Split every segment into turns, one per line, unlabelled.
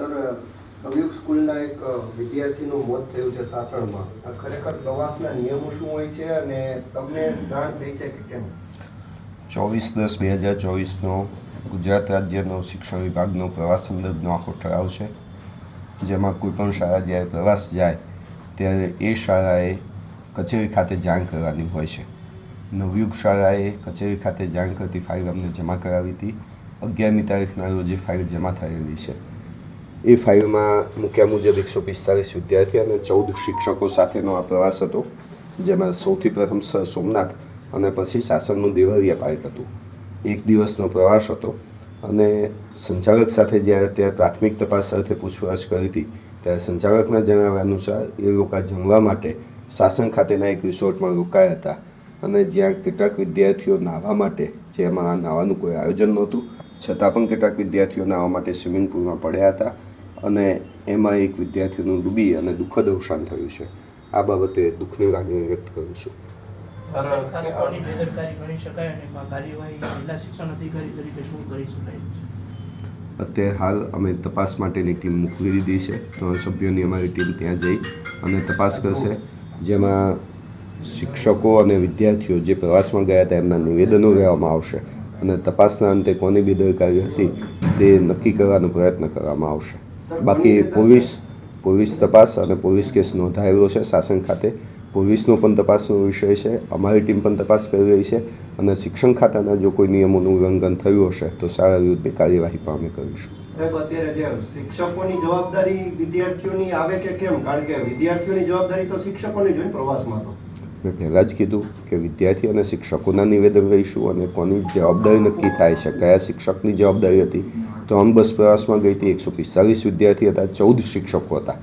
Sir નવયુગ સ્કૂલના એક વિદ્યાર્થીનું મોત થયું છે સાસણમાં. આ ખરેખર પ્રવાસના નિયમો શું હોય છે અને તમને જાણ થઈ છે કે કેમ?
ચોવીસ દસ બે હજાર ચોવીસનો ગુજરાત રાજ્યનો શિક્ષણ વિભાગનો પ્રવાસ સંદર્ભનો આખો ઠરાવ છે. જેમાં કોઈપણ શાળા જ્યારે પ્રવાસ જાય, ત્યારે એ શાળાએ કચેરી ખાતે જાણ કરવાની હોય છે. નવયુગ શાળાએ કચેરી ખાતે જાણ કરતી ફાઇલ અમને જમા કરાવી હતી. અગિયારમી તારીખના રોજે ફાઇલ જમા થયેલી છે. એ ફાઇલમાં મૂક્યા મુજબ એકસો પિસ્તાલીસ વિદ્યાર્થી અને ચૌદ શિક્ષકો સાથેનો આ પ્રવાસ હતો, જેમાં સૌથી પ્રથમ સર સોમનાથ અને પછી સાસણનું દેવરિયા પાર્ક હતું. એક દિવસનો પ્રવાસ હતો અને સંચાલક સાથે જ્યારે ત્યાં પ્રાથમિક તપાસ અર્થે પૂછપરછ કરી હતી, ત્યારે સંચાલકના જણાવ્યા અનુસાર એ લોકો જમવા માટે સાસણ ખાતેના એક રિસોર્ટમાં રોકાયા હતા અને જ્યાં કેટલાક વિદ્યાર્થીઓ નાહવા માટે, જેમાં નાહવાનું કોઈ આયોજન નહોતું, છતાં પણ કેટલાક વિદ્યાર્થીઓ નાહવા માટે સ્વિમિંગ પુલમાં પડ્યા હતા અને એમાં એક વિદ્યાર્થીનું ડૂબી અને દુઃખદ અવસાન થયું છે. આ બાબતે દુઃખની લાગણી વ્યક્ત કરું છું. અત્યારે હાલ અમે તપાસ માટેની ટીમ મોકલી દીધી છે. ત્રણ સભ્યોની અમારી ટીમ ત્યાં જઈ અને તપાસ કરશે. જેમાં શિક્ષકો અને વિદ્યાર્થીઓ જે પ્રવાસમાં ગયા હતા એમના નિવેદનો લેવામાં આવશે અને તપાસના અંતે કોની બેદરકારી હતી તે નક્કી કરવાનો પ્રયત્ન કરવામાં આવશે. બાકી પોલીસ પોલીસ તપાસ અને પોલીસ કેસ નોંધાયેલો છે શાસન ખાતે. પોલીસનો પણ તપાસનો વિષય છે, અમારી ટીમ પણ તપાસ કરી રહી છે અને શિક્ષણ ખાતાના જો કોઈ નિયમોનું ઉલ્લંઘન થયું હશે તો શાળા વિરુદ્ધની કાર્યવાહી પણ અમે કરીશું.
જવાબદારી વિદ્યાર્થીઓની આવે કે કેમ? કારણ કે વિદ્યાર્થીઓની જવાબદારી તો શિક્ષકોની જ હોય પ્રવાસમાં તો.
મેં પહેલાં જ કીધું કે વિદ્યાર્થી અને શિક્ષકોના નિવેદન લઈશું અને કોની જવાબદારી નક્કી થાય છે, કયા શિક્ષકની જવાબદારી હતી. તો આમ બસ પ્રવાસમાં ગઈ હતી એકસો પિસ્તાલીસ વિદ્યાર્થી હતા, ચૌદ શિક્ષકો હતા.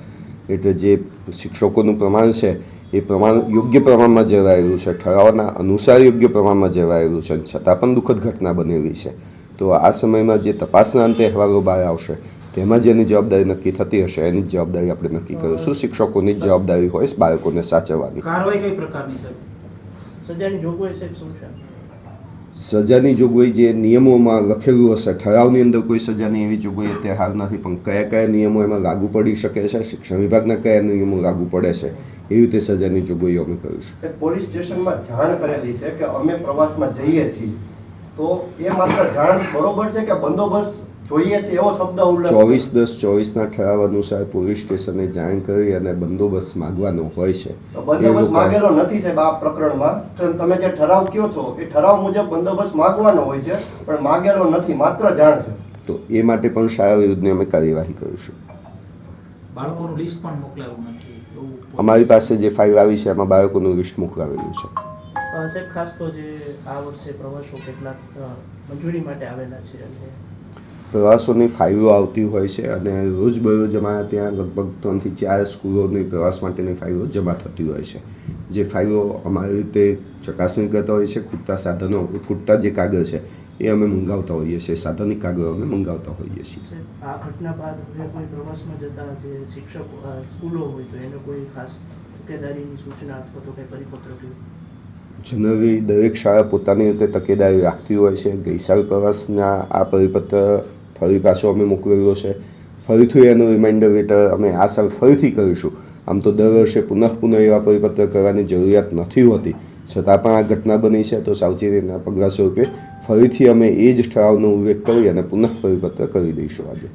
એટલે જે શિક્ષકોનું પ્રમાણ છે, એ પ્રમાણ યોગ્ય પ્રમાણમાં જવાયેલું છે, ઠરાવના અનુસાર યોગ્ય પ્રમાણમાં જવાયેલું છે છતાં પણ દુઃખદ ઘટના બનેલી છે. તો આ સમયમાં જે તપાસના અંતે અહેવાલો બહાર આવશે તેમાં જેની જવાબદારી નક્કી થતી હશે એની જ જવાબદારી આપણે નક્કી કરીશું શિક્ષકોની જ જવાબદારી હોય બાળકોને સાચવવાની?
કઈ પ્રકારની
સજાની જોગવાઈ શું છે?
સજાની જોગવાઈ જે નિયમોમાં લખેલું હશે ઠરાવની અંદર કોઈ સજાની એવી જોગવાઈ અત્યારે હાલ નથી પણ કયા કયા નિયમો એમાં લાગુ પડી શકે છે શિક્ષણ વિભાગના કયા નિયમો લાગુ પડે છે એવી રીતે સજાની જોગવાઈઓ અમે કરીશું.
પોલીસ સ્ટેશનમાં જાણ કરેલી છે કે અમે પ્રવાસમાં જઈએ છીએ તો એ માત્ર જાણ બરોબર છે કે બંદોબસ્ત જોઈએ છે એવો શબ્દ ઉલ્લેખ
ચોવીસ દસ ચોવીસના ઠરાવ અનુસાર પોલીસ સ્ટેશને જાણ કરી અને બંદોબસ્ત માગવાનો હોય છે.
બંદોબસ્ત માંગેલો નથી સાહેબ આ પ્રકરણમાં. તમે જે ઠરાવ કયો છો એ ઠરાવ મુજબ બંદોબસ્ત માંગવાનો હોય છે પણ માંગેલો નથી માત્ર જાણ છે.
તો એ માટે પણ શાળા વિરુદ્ધની અમે કાર્યવાહી કરીશું.
બાળકોનું લિસ્ટ પણ મોકલાયું નથી
અમારી પાસે જે ફાઇલ આવી છે એમાં બાળકોનું લિસ્ટ મોકલાવેલું છે.
સાહેબ ખાસ તો જે આ વર્ષે પ્રવાસો કેટલાક મંજૂરી માટે આવેલા છે અને
પ્રવાસોની ફાઇલો આવતી હોય છે અને રોજબરોજ અમારા ત્યાં લગભગ ત્રણથી ચાર સ્કૂલોની પ્રવાસ માટેની ફાઇલો જમા થતી હોય છે. જે ફાઇલો અમારી રીતે ચકાસણી કરતા હોય છે ખૂટતા સાધનો ખૂટતા જે કાગળ છે એ અમે મંગાવતા હોઈએ છીએ સાધનિક કાગળો અમે મંગાવતા હોઈએ છીએ.
આ ઘટના બાદ કોઈ પ્રવાસમાં જતા જે શિક્ષકો સ્કૂલો હોય તો એને કોઈ ખાસ તકેદારીની સૂચના અથવા તો કંઈ પરિપત્ર
જનરલી દરેક શાળા પોતાની રીતે તકેદારી રાખતી હોય છે. ગઈસાલ પ્રવાસના આ પરિપત્ર ફરી પાછો અમે મોકલેલો છે. ફરીથી એનું રિમાઇન્ડર લેટર અમે આ સાલ ફરીથી કરીશું. આમ તો દર વર્ષે પુનઃ પુનઃ એવા પરિપત્ર કરવાની જરૂરિયાત નથી હોતી. છતાં પણ આ ઘટના બની છે તો સાવચેતીના પગલા સ્વરૂપે ફરીથી અમે એ જ ઠરાવનો ઉલ્લેખ કરી અને પુનઃ પરિપત્ર કરી દઈશું આજે.